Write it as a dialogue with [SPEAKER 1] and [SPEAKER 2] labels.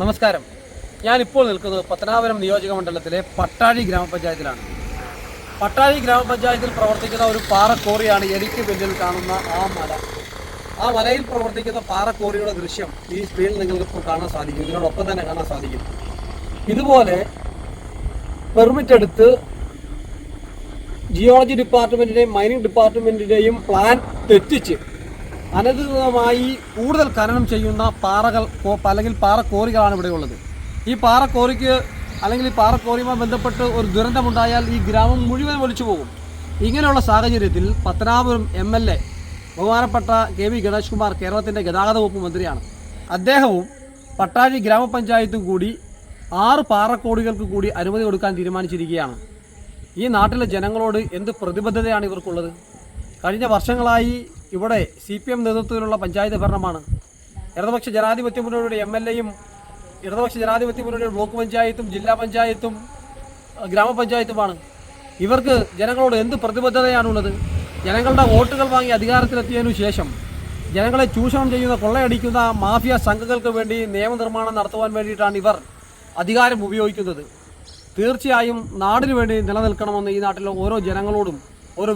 [SPEAKER 1] നമസ്കാരം. ഞാനിപ്പോൾ നിൽക്കുന്നത് പത്തനാപുരം നിയോജക മണ്ഡലത്തിലെ പട്ടാഴി ഗ്രാമപഞ്ചായത്തിലാണ്. പട്ടാഴി ഗ്രാമപഞ്ചായത്തിൽ പ്രവർത്തിക്കുന്ന ഒരു പാറക്കോറിയാണ് എനിക്ക് പിന്നിൽ കാണുന്ന ആ മല. ആ മലയിൽ പ്രവർത്തിക്കുന്ന പാറക്കോറിയുടെ ദൃശ്യം ഈ സ്ക്രീനിൽ നിങ്ങൾക്ക് ഇപ്പോൾ കാണാൻ സാധിക്കും. ഇതിനോടൊപ്പം തന്നെ കാണാൻ സാധിക്കും. ഇതുപോലെ പെർമിറ്റ് എടുത്ത് ജിയോളജി ഡിപ്പാർട്ട്മെന്റിന്റെയും മൈനിങ് ഡിപ്പാർട്ട്മെന്റിന്റെയും പ്ലാൻ തെറ്റിച്ച് അനധികൃതമായി കൂടുതൽ ഖനനം ചെയ്യുന്ന പാറകൾ അല്ലെങ്കിൽ പാറക്കോറികളാണ് ഇവിടെ ഉള്ളത്. ഈ പാറക്കോറിക്ക് അല്ലെങ്കിൽ ഈ പാറക്കോറിയുമായി ബന്ധപ്പെട്ട് ഒരു ദുരന്തമുണ്ടായാൽ ഈ ഗ്രാമം മുഴുവൻ ഒലിച്ചു പോകും. ഇങ്ങനെയുള്ള സാഹചര്യത്തിൽ പത്തനാപുരം എം എൽ എ ബഹുമാനപ്പെട്ട കെ വി ഗണേഷ് കുമാർ കേരളത്തിന്റെ ഗതാഗത വകുപ്പ് മന്ത്രിയാണ്. അദ്ദേഹവും പട്ടാഴി ഗ്രാമപഞ്ചായത്തും കൂടി ആറ് പാറക്കോടികൾക്ക് കൂടി അനുമതി കൊടുക്കാൻ തീരുമാനിച്ചിരിക്കുകയാണ്. ഈ നാട്ടിലെ ജനങ്ങളോട് എന്ത് പ്രതിബദ്ധതയാണ് ഇവർക്കുള്ളത്? കഴിഞ്ഞ വർഷങ്ങളായി ഇവിടെ സി പി എം നേതൃത്വത്തിലുള്ള പഞ്ചായത്ത് ഭരണമാണ്. ഇടതുപക്ഷ ജനാധിപത്യ മുന്നണിയുടെ എം എൽ എയും ഇടതുപക്ഷ ജനാധിപത്യ മുന്നണിയുടെ ബ്ലോക്ക് പഞ്ചായത്തും ജില്ലാ പഞ്ചായത്തും ഗ്രാമപഞ്ചായത്തുമാണ്. ഇവർക്ക് ജനങ്ങളോട് എന്ത് പ്രതിബദ്ധതയാണുള്ളത്? ജനങ്ങളുടെ വോട്ടുകൾ വാങ്ങി അധികാരത്തിലെത്തിയതിനു ശേഷം ജനങ്ങളെ ചൂഷണം ചെയ്യുന്ന കൊള്ളയടിക്കുന്ന മാഫിയ സംഘങ്ങൾക്ക് വേണ്ടി നിയമനിർമ്മാണം നടത്തുവാൻ വേണ്ടിയിട്ടാണ് ഇവർ അധികാരം ഉപയോഗിക്കുന്നത്. തീർച്ചയായും നാടിനു വേണ്ടി നിലനിൽക്കണമെന്ന് ഈ നാട്ടിലെ ഓരോ ജനങ്ങളോടും ഓരോ